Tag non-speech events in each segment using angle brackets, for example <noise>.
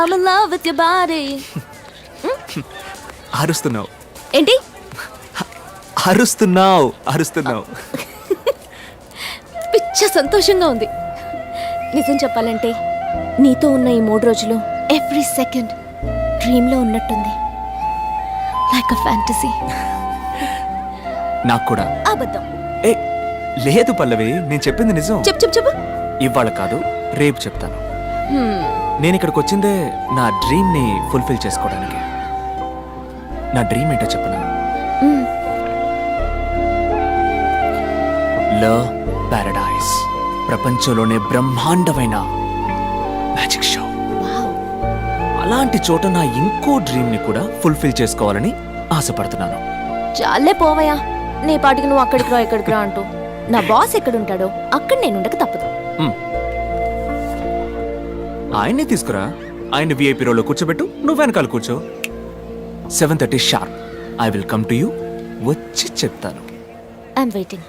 I'm in love with your body. <laughs> అరుస్తున్నావు ఏంటి అరుస్తున్నావు అరుస్తున్నావు <laughs> పిచ్చ సంతోషంగా ఉంది నిజం చెప్పాలంటే నీతో ఉన్న ఈ మూడు రోజులు ఎవ్రీ సెకండ్ డ్రీమ్లో ఉన్నట్టుంది లైక్ అ ఫ్యాంటసీ నాకు కూడా అబద్ధం ఏ లేదు పల్లవి నేను చెప్పింది నిజం చెప్పు చెప్పు చెప్పు ఇవాళ కాదు రేపు చెప్తాను hmm. నేను ఇక్కడికి వచ్చిందే నా డ్రీమ్ని ఫుల్ఫిల్ చేసుకోవడానికి నా డ్రీమ్ ఏంటో చెప్పను లో పారడైస్ ప్రపంచంలోనే బ్రహ్మాండమైన మ్యాజిక్ షో అలాంటి చోట నా ఇంకో డ్రీమ్ని కూడా ఫుల్ఫిల్ చేసుకోవాలని ఆశపడుతున్నాను చాలే పోవయా నీ పాటికి నువ్వు అక్కడికి రా ఇక్కడికి రా అంటూ నా బాస్ ఎక్కడుంటాడో అక్కడ నేను ఉండక తప్పదు ఆయన్నే తీసుకురా ఆయన విఐపి రోలో కూర్చోబెట్టు నువ్వు వెనకాల కూర్చో seven thirty sharp I will come to you వచ్చి చెప్తాను I'm waiting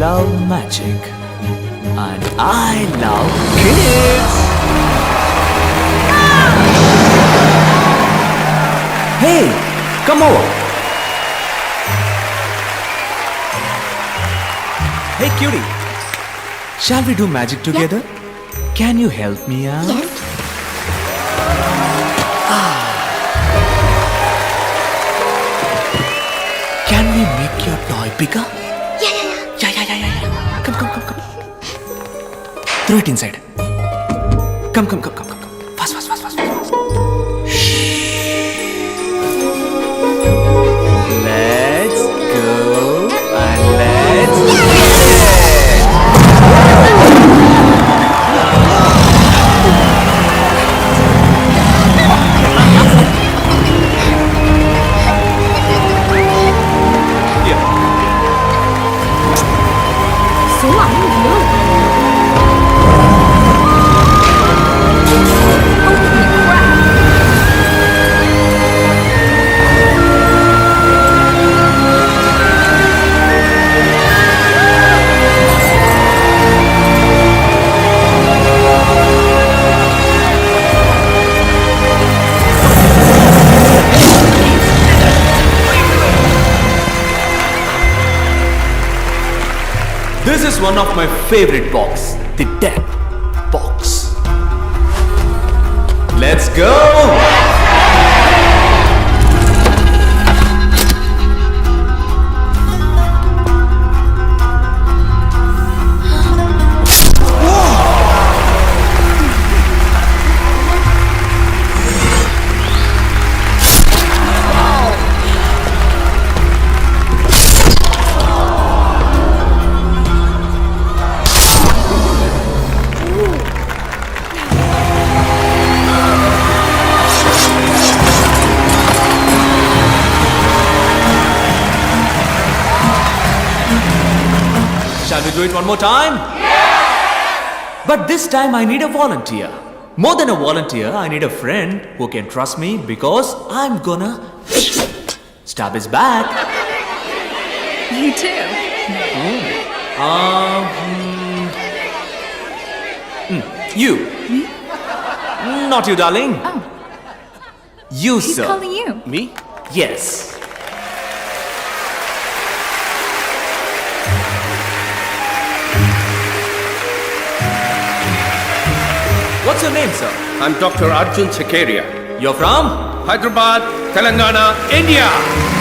love magic and I love kids. Hey, come over. Hey, cutie. Shall we do magic together? Yeah. Can you help me out? Yes. Ah. Can we make your toy bigger? Throw it inside. Come. Fast. is one of my favorite box, the death box. Let's go! to do it one more time? Yes! But this time I need a volunteer. More than a volunteer, I need a friend who can trust me because I'm gonna stab his back. Oh. Um, hmm. Hmm. You too. Mm. Um, mm. You. Me. Not you, darling. Oh. You, He's sir. He's calling you. Me? Yes. What's your name, sir? I'm Dr. Arjun Sakaria. You're from? Hyderabad, Telangana, India.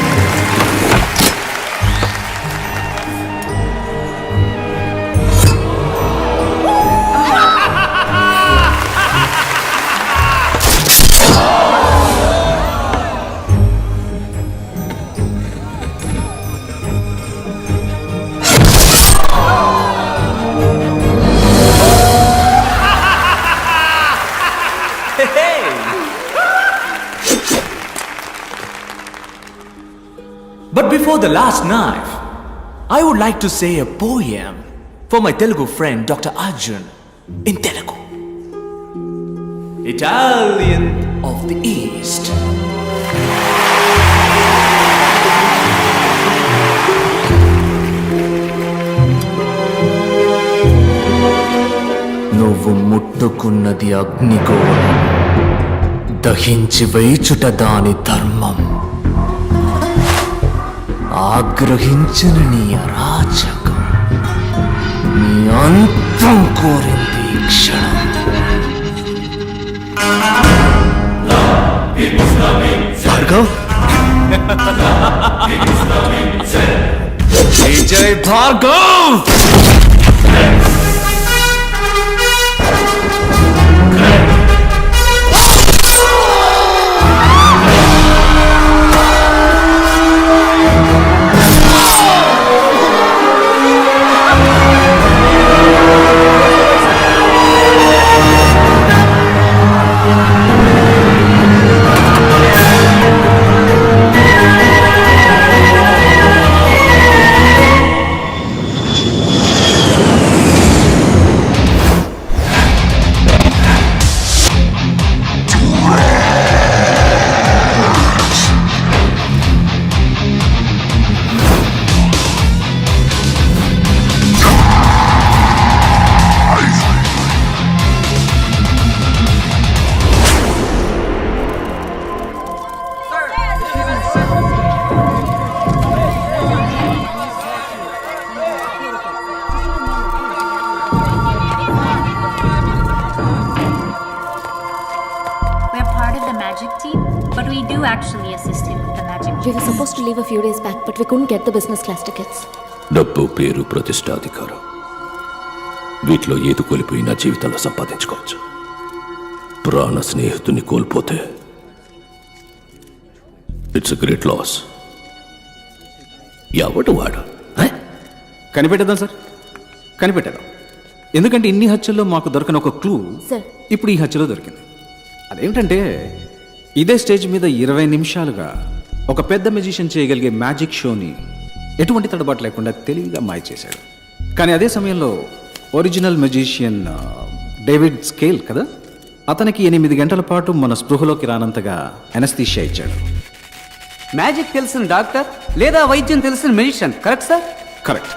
but before the last knife, I would like to say a poem for my Telugu friend Dr. Arjun in Telugu. Italian of the East. ఎత్తుకున్నది అగ్నిగోళం దహించి వేచుట దాని ధర్మం ఆగ్రహించిన నీ అరాచకం నీ అంతం కోరింది క్షణం Bhargav Vijay Bhargav We were supposed to leave a few days back, but we couldn't get the business class tickets. డబ్బు పేరు ప్రతిష్ట వీటిలో ఏది కోల్పోయినా జీవితంలో సంపాదించుకోవచ్చు ప్రాణ స్నేహితుని కోల్పోతే ఇట్స్ గ్రేట్ లాస్ ఎవడు వాడు కనిపెట్టేద్దాం సార్ కనిపెట్టేద్దాం ఎందుకంటే ఇన్ని హత్యల్లో మాకు దొరకని ఒక క్లూ ఇప్పుడు ఈ హత్యలో దొరికింది అదేమిటంటే ఇదే స్టేజ్ మీద ఇరవై నిమిషాలుగా ఒక పెద్ద మెజిషియన్ చేయగలిగే మ్యాజిక్ షోని ఎటువంటి తడబాటు లేకుండా తెలివిగా మాయ చేశాడు కానీ అదే సమయంలో ఒరిజినల్ మెజిషియన్ డేవిడ్ స్కేల్ కదా అతనికి ఎనిమిది గంటల పాటు మన స్పృహలోకి రానంతగా ఎనస్థీషియా ఇచ్చాడు మ్యాజిక్ తెలిసిన డాక్టర్ లేదా వైద్యం తెలిసిన magician correct sir correct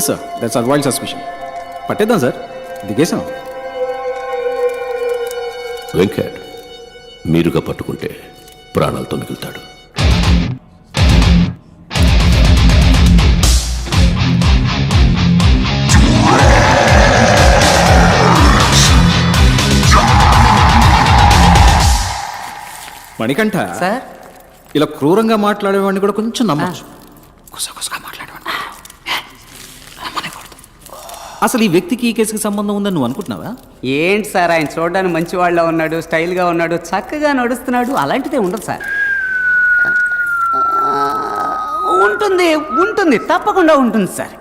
yes sir that's our wild suspension పట్టేద్దాం sir దిగేసాం వెంకట్ మీరుగా పట్టుకుంటే ప్రాణాలతో మిగులుతాడు మణికంఠ సార్ ఇలా క్రూరంగా మాట్లాడేవాడిని కూడా కొంచెం నమ్మచ్చు కుసకుసగా మాట్లాడేవాడిని అసలు ఈ వ్యక్తికి ఈ కేసుకి సంబంధం ఉందని నువ్వు అనుకుంటున్నావా ఏంటి సార్ ఆయన చూడడానికి మంచివాళ్ళ ఉన్నాడు స్టైల్గా ఉన్నాడు చక్కగా నడుస్తున్నాడు అలాంటిదే ఉండదు సార్ ఉంటుంది ఉంటుంది తప్పకుండా ఉంటుంది సార్